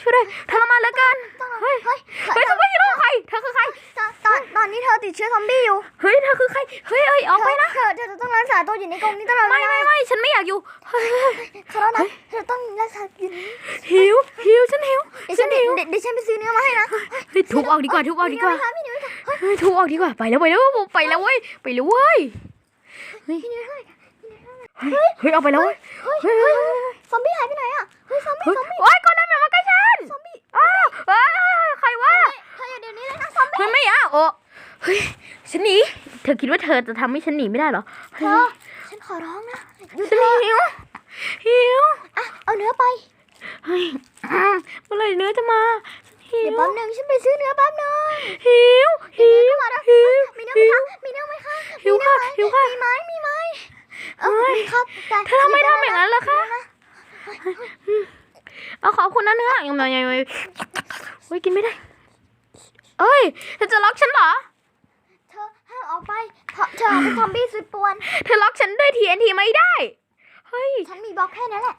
ช่วยด้วยทรมานเหลือเกินต้องเฮ้ยเฮ้ยเฮ้ยซูเปอร์ฮีโร่ใครเธอคือใครตอนตอนตอนนี้เธอติดเชื้อซอมบี้อยู่เฮ้ยเธอคือใครเฮ้ยเอ้ยออกไปนะเธอเธอจะต้องรักษาตัวอยู่ในกรงนี้ตลอดเวไม่ลาไม่ไม่ฉันไม่อยากอยู่เฮ้ยเฮ้ยขอโทษนะเธอต้องรักษาอยู่ในนี้หิวหิวฉันหิวเดี๋ยวฉัฉันนหิวเดี๋ยวเดี๋ยวฉันไปซื้อเนื้อมาให้นะเฮ้ยทุบออกดีกว่าทุบออกดีกว่าพี่นิวค่ะเฮ้ยทุบออกดีกว่าไปแล้วไปแล้วไปแล้วเว้ยไปแล้วเว้ยเฮ้ยพี่นิวค่ะเฮ้ยเอาไปแล้วเว้ยเฮ้ยเฮ้ยเฮ้เฮ้ยยเฮ้ยซอมบี้หายไปไหนอะเฮ้ยซอมบี้เฮ้ยซอมบี้โอ๊ยก่อนนั้นอย่ามาใกล้ฉันซ อมบี้อ้าวเฮ้ยใครวะเธออย่าเดี๋ยวนี้เลยนะซอมบี้เฮ้ยไม่เอาโอ้เฮ้ยฉันหนีเธอคิดว่าเธอจะทำให้ฉันหนีไม่ได้เหรอเธเฮ้อยฉันขอร้องนะหยุดฉันเถอะหิวหิวอะเอาเนื้อไปเฮ้ยอืมเมื่อไหรเนื้อจะมาฉันหิเดี๋ยววแป๊บนึงฉันไปซื้อเนื้อแป๊บนึงหิวหิวมาแล้วหิวมีเนื้อไหมคะมีเนื้อไหมคะหิวค่ะหิวค่ะมีไหมมีไหมเอเอ้อยมีครับแต่เธอทำไมทำอย่างนั้นล่ะคะ เอาขอบคุณนะเนื้อยังไงยังไงโอ้ยกินไม่ได้ เอ้ยเธอจะล็อกฉันเหรอ เธอห้ามออกไปเพราะเธอเป็นซอมบี้สุดป่วน เธอล็อกฉันด้วย TNT ไม่ได้ เฮ้ย ฉันมีบล็อกแค่นั้นแหละ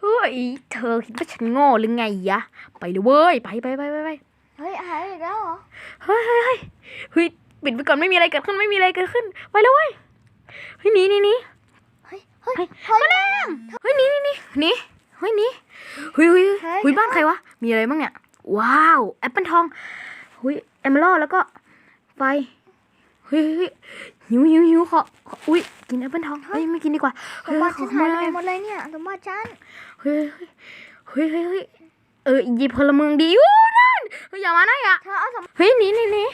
เฮ้ย เธอคิดว่าฉันโง่หรือไงยะ ไปเลยเว้ย ไปไปไปไปไปเฮ้ยหายอีกแล้วเหรอ เฮ้ยเฮ้ยเฮ้ยเฮ้ยปิดไปก่อนไม่มีอะไรเกิดขึ้นไม่มีอะไรเกิดขึ้น ไปเลยเว้ย เฮ้ยหนีหนีหนีเฮ้ย เฮ้ยเฮ้ยเฮ้ยมาแล้วเฮ้ยหนีหนีหนีหนีเฮ้ยหนีเฮ้ยเฮ้ยเฮ้ยเฮ้ยบ้านใครวะ มีอะไรบ้างเนี่ย ว้าวแอปเปิลทองเฮ้ยแอมเบอร์แล้วก็ไฟเฮ้ยเฮ้ยหิวหิวหิวขอขออุ้ยกินแอปเปิลทองเฮ้ยไม่กินดีกว่าสเฮ้มยบัติขฉัอนขหายโมไปยหมดเลยเนี่ยสมบัติฉันเฮ้ยเฮ้ยเฮ้ยเฮ้ยเออหยิบพลเมืองดีอู้นั่นเฮ้ยอย่ามานะอย่าเธอเอาสมเฮ้ยหนีหนีหนี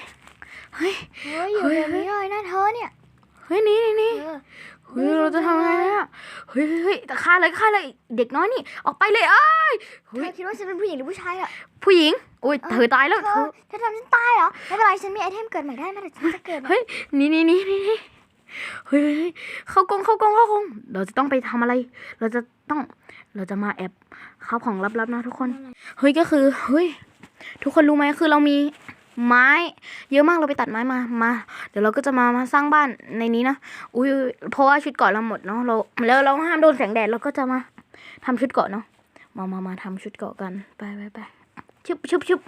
เฮ้ยเฮ้ยอยู่เฮ้ยเดี๋ยวนี้เลยนะเธอเนี่ยเฮ้ยหนีหนีหนี เออเฮ้ยเราจะทำไงเนี่ยเฮ้ยเฮ้ยเฮ้ยแต่ฆ่าเลยฆ่าเลยเด็กน้อยนี่ ออกไปเลยเอ้ยเธเฮ้ยอคิดว่าฉันเป็นผู้หญิงหรือผู้ชายอะผู้หญิงโอ้ยเธอตายแล้วเธเธออเธอทำฉันตายเหรอไม่เป็นไรฉันมีไอเทมเกิดใหม่ได้เมื่อไหร่ฉันจะเกิดใหม่เฮ้ยหนี่นี่นี่นี่นี่เฮ้ยเฮ้ยเฮ้ยเข้ากรงเข้ากรงเข้ากรงเราจะต้องไปทำอะไร เราจะต้องเราจะมาแอบเข้าของลับๆนะทุกคน เฮ้ยก็คือเฮ้ยทุกคนรู้ไหมคือเรามี ไม้ เยอะมากเราไปตัดไม้มามา เดี๋ยวเราก็จะมามาสร้างบ้านในนี้นะอุ้ยเพราะว่าชุดเกาะเราหมดเนาะเราแล้วเราห้ามโดนแสงแดดเราก็จะมาทำชุดเกาะเนาะมามามาทำชุดเกาะกันไปไปไปชึบชึบชึบ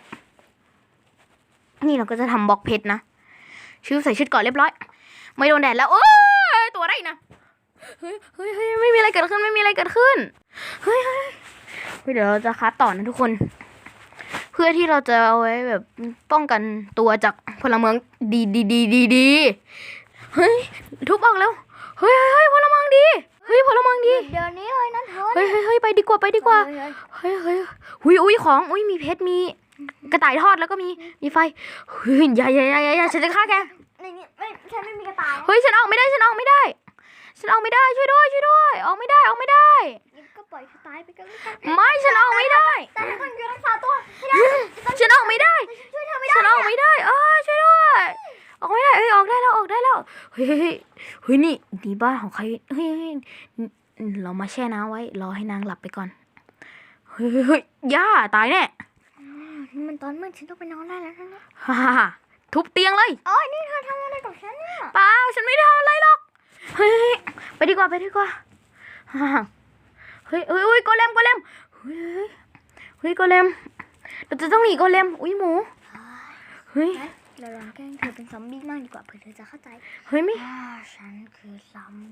นี่เราก็จะทำบล็อกเพชรนะชื่อใส่ชุดเกาะเรียบร้อย ไม่โดนแดดแล้วโอ้ยตัวอะไรนะเฮ้ยเฮ้ยไม่มีอะไรเกิดขึ้นไม่มีอะไรเกิดขึ้นเฮ้ยเฮ้ยเดี๋ยวเราจะคัดต่อนะทุกคน พื่อที่เราจะเอาไว้แบบป้องกันตัวจากพลเมืองดีดีดีดีดีเฮ้ยทุบออกแล้วเฮ้ยเฮ้ยเฮ้ยพลเมืองดีเฮ้ยพลเมืองดีเดี๋ยวนี้เลยนะเธอเฮ้ยเฮ้ยเฮ้ยไปดีกว่าไปดีกว่าเฮ้ยเฮ้ยเฮ้ยเฮ้ยอุ้ยอุ้ยของอุ้ยมีเพชรมีกระต่ายทอดแล้วก็มีมีไฟเฮ้ยอย่าอย่าอย่าอย่าอย่าฉันจะฆ่าแกในนี้ไม่ฉันไม่มีกระต่ายเฮ้ยฉันออกไม่ได้ฉันออกไม่ได้ฉันออกไม่ได้ช่วยด้วยช่วยด้วยออกไม่ได้ออกไม่ได้งั้นก็ปล่อยเธอตายไปกันแล้วกันไม่ฉันออกไม่ได้แต่ถ้าคนอยู่รักษาตัว เฮ้ยเฮ้ยเฮ้ยเฮ้ยนี่นี่บ้านของใครเฮ้ยเฮ้ยเรามาแช่น้ำไว้ รอให้นางหลับไปก่อน เฮ้ยเฮ้ยย่าตายแน่มันตอนมืดฉันต้องไปนอนได้แล้วนะฮ่าฮ่าฮ่าทุบเตียงเลยโอ้ยนี่เธอทำอะไรกับฉันเนี่ยเปล่าฉันไม่ได้ทำอะไรหรอก เฮ้ยไปดีกว่าไปดีกว่าเฮ้ยเฮ้ยเฮ้ยโกเลมโกเลมเฮ้ยเฮ้ยเฮ้ยโกเลมเราจะต้องหนีโกเลมอุ้ยหมูเฮ้ย เราลองแกล้งเธอเป็นซอมบี้มากดีกว่าเผื่อเธอจะเข้าใจเฮ้ยไม่อ่าฉันคือซอมบี้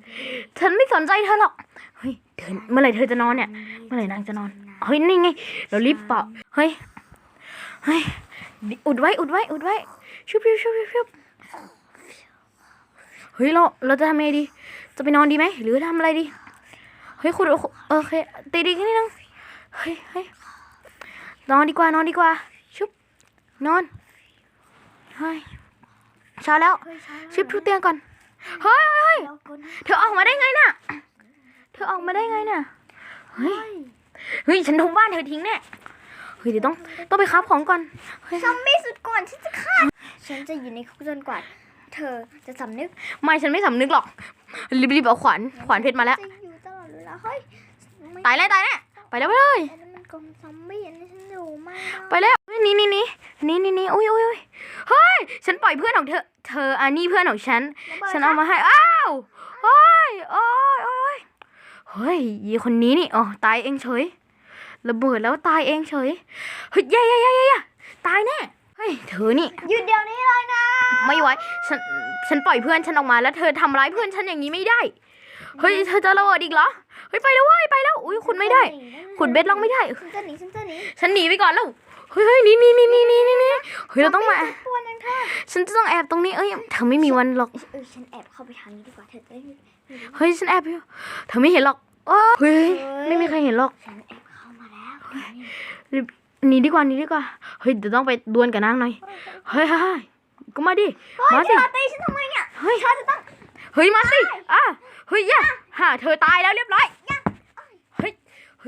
ฉันไม่สนใจเธอหรอกเฮ้ยเธอเมื่อไหร่เธอจะนอนเนี่ยเมื่อไหร่นางจะนอนเฮ้ยนี่ไงเรารีบเปาะเฮ้ยเฮ้ยอุดไว้อุดไว้อุดไว้ชุบชุบชุบชุบชุบเฮ้ยเราเราจะทำไงดี จะไปนอนดีไหมหรือทำอะไรดีเฮ้ยคุณโอเคตีดีแค่นี้นึงเฮ้ยเฮ้ยนอนดีกว่านอนดีกว่าชุบนอน เฮ้ยเช้าแล้วชุบทุบเตียงก่อน เฮ้ยเฮ้ยเราคนเธอออกมาได้ไงน่ะ เธอออกมาได้ไงน่ะ เฮ้ย เฮ้ย ฉันทุบบ้านเธอทิ้งแน่ เฮ้ยเดี๋ยวต้องต้องไปคับของก่อนเฮ้ยซอมบี้สุดก่อนฉันจะฆ่า ฉันจะอยู่ในคุกจนกว่า เธอจะสำนึก ไม่ฉันไม่สำนึกหรอก รีบๆเอาขวานขวานเพชรมาแล้วจะอยู่ตลอดเวลาเฮ้ยไม่ตายแล้วตายแน่ไปแล้วไปเลยอันนั้นมันกรงซอมบี้อันนี้ฉันอยู่ไม่ไปแล้วเฮ้ยห นี่นี่นี่นี่นี่นี่อุ้ยอุ้ยอุ้ยเฮ้ย ฉันปล่อยเพื่อนของเธอ เธออันนี้เพื่อนของฉัน ฉันเอามาให้ อ้าวเฮ้ยโอ้ยโอ้ยโอ้ยเฮ้ยยีคนนี้นี่ อ๋อ ตายเองเฉย ระเบิดแล้วตายเองเฉย เฮ้ยเย่เย่เย่เย่เย่ตายแน่ เฮ้ย เธอนี่ หยุดเดี๋ยวนี้เลยนะ ไม่ไหว ฉัน ฉันปล่อยเพื่อนฉันออกมาแล้วเธอทำร้ายเพื่อนฉันอย่างนี้ไม่ได้ เฮ้ย เธอจะระเบิดอีกเหรอ เฮ้ย ไปแล้วเว้ย ไปแล้ว อุ้ยคุณไม่ได้ขุดเบ็ดลองไม่ได้ ฉันจะหนี ฉันจะหนี ฉันหนีไปก่อนแล้ว เฮ้ยเฮ้ยหนี่นี่นี่นี่นี่นี่เฮ้ยเราต้องมาซมบี้จะปวนยังเธอฉันจะต้องแอบตรงนี้ เอ้ยเธอไม่มีวันหรอก เออฉันแอบเข้าไปทางนี้ดีกว่าเธอเอ้ยเฮ้ยฉันแอบอยู่เธอไม่เห็นหรอกเอ้ยเฮ้ยไม่มีใครเห็นหรอก ฉันแอบเข้ามาแล้วหนีดีกว่าหนีดีกว่า เฮ้ยเดี๋ยวต้องไปดวลกับนางหน่อย เฮ้ยเฮ้ยเฮ้ยก็มาดิ มาสิเธอตีฉันทำไมเนี่ย เฮ้ยเธอจะต้อง เฮ้ยมาสิ อะ เฮ้ยย่าฮ่าเธอตายแล้วเรียบร้อยเ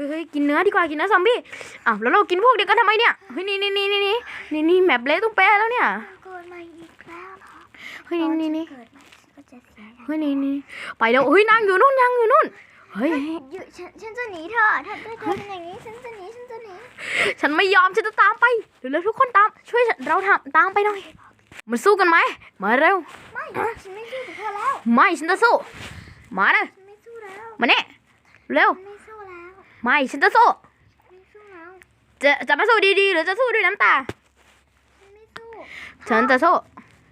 ฮ้ยเฮ้ยเฮ้ยกินเนื้อดีกว่ากินเนื้อซอมบี้อ้าวแล้วเรากินพวกเดียวกันทำไมเนี่ยเฮ้ยนี่นี่นี่นี่นี่นี่นี่แมปเละตุ้มแปะแล้วเนี่ยเกิดมาอีกแล้วเหรอเฮ้ยนี่นี่นี่ตอฉัเกิดมาฉันก็จะเสียเฮ้ยนี่นี่ไปแล้วเฮ้ยนางอยู่นู่นนางอยู่นู่นเฮ้ยหยุดฉันฉันจะหนีเธอถ้าเธอเธอเป็นอย่างนี้ฉันจะหนีฉันจะหนีฉันไม่ยอมฉันจะตามไปเร็วๆทุกคนตาม ช่วยเราทำตามไปหน่อยมันสู้กันไหมมาเร็วไม่ฉันไม่สู้กับเธอแล้วไม่ฉันจะสู้มาเลยฉันไม่สู้แล้วมาเนี่ยเร็วฉัน ไม่สู้แล้วไม่ฉันจะสู้ไม่สู้แล้วจะจะมาสู้ดีๆ หรือจะสู้ด้วยน้ำตาฉันไม่สู้ฉันจะสู้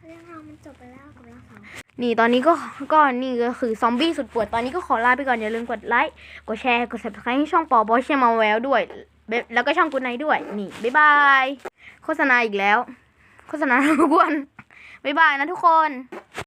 เรื่องเราวมันจบไปแล้วกับเราสองนี่ตอนนี้ก็ก็นี่ก็คือซอมบี้สุดปวดตอนนี้ก็ขอลาไปก่อนอย่าลืมกดไลค์กดแชร์กด subscribe ให้ช่องปอบอเชมาแววด้วย แล้วก็ช่องกุนไนด้วย นี่บ๊ายบายโฆษณาอีกแล้ว โฆษณาทุกวันบ๊ายบายนะทุกคน